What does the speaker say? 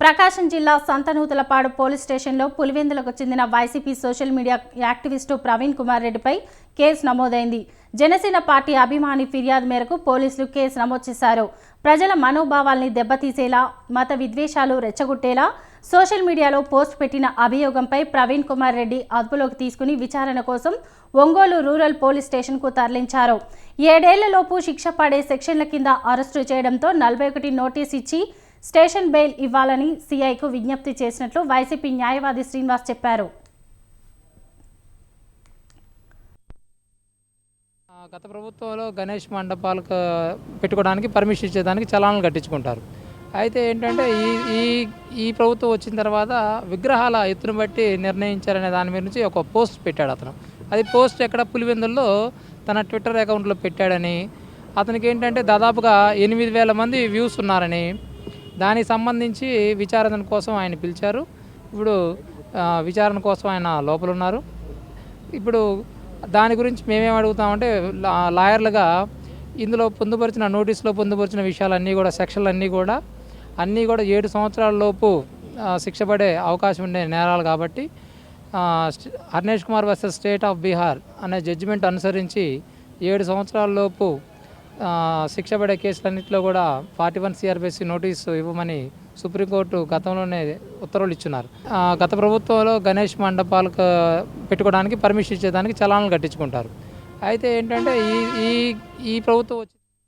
ప్రకాశం జిల్లా సంతనూతలపాడు పోలీస్ స్టేషన్లో పులివెందులకు చెందిన YCP social media activist Praveen Kumar రెడ్డిపై కేసు నమోదైంది. జనసేన పార్టీ అభిమాని ఫిర్యాదు మేరకు పోలీసులు కేసు నమోదు చేశారు. ప్రజల మనోభావాల్ని దెబ్బతీసేలా మత విద్వేషాలు రెచ్చగొట్టేలా సోషల్ మీడియాలో పోస్ట్ పెట్టిన అభియోగంపై ప్రవీణ్ కుమార్ రెడ్డి అదుపులోకి తీసుకుని విచారణ కోసం ఒంగోలు రూరల్ పోలీస్ స్టేషన్కు తరలించారు. ఏడేళ్ళలోపు శిక్ష పడే సెక్షన్ల కింద అరెస్టు చేయడంతో నలభై ఒకటి నోటీస్ ఇచ్చి స్టేషన్ బెయిల్ ఇవ్వాలని సీఐకు విజ్ఞప్తి చేసినట్లు వైసీపీ న్యాయవాది శ్రీనివాస్ చెప్పారు. గత ప్రభుత్వంలో గణేష్ మండపాలకు పెట్టుకోవడానికి పర్మిషన్ ఇచ్చేదానికి చలానాలు కట్టించుకుంటారు. అయితే ఏంటంటే ఈ ఈ ఈ ప్రభుత్వం వచ్చిన తర్వాత విగ్రహాల ఎత్తును బట్టి నిర్ణయించారనే దాని మీద నుంచి ఒక పోస్ట్ పెట్టాడు అతను. అది పోస్ట్ ఎక్కడ పులివెందుల్లో తన ట్విట్టర్ అకౌంట్లో పెట్టాడని అతనికి ఏంటంటే దాదాపుగా ఎనిమిది వేల మంది వ్యూస్ ఉన్నారని దానికి సంబంధించి విచారణ కోసం ఆయన పిలిచారు. ఇప్పుడు విచారణ కోసం ఆయన లోపల ఉన్నారు ఇప్పుడు దాని గురించి మేమేం అడుగుతామంటే లాయర్లుగా ఇందులో పొందుపరిచిన నోటీసులో పొందుపరిచిన విషయాలన్నీ కూడా సెక్షన్లన్నీ కూడా అన్నీ కూడా ఏడు సంవత్సరాల లోపు శిక్ష పడే అవకాశం ఉండే నేరాలు కాబట్టి Harnesh Kumar versus state of Bihar అనే జడ్జిమెంట్ అనుసరించి ఏడు సంవత్సరాల లోపు శిక్ష పడే కేసులన్నింటిలో కూడా ఫార్టీ వన్ సిఆర్బిసి నోటీసు ఇవ్వమని సుప్రీంకోర్టు గతంలోనే ఉత్తర్వులు ఇచ్చున్నారు. గత ప్రభుత్వంలో గణేష్ మండపాలకు పెట్టుకోవడానికి పర్మిషన్ ఇచ్చేదానికి చలానాలు కట్టించుకుంటారు. అయితే ఏంటంటే ఈ ఈ ఈ ప్రభుత్వం వచ్చి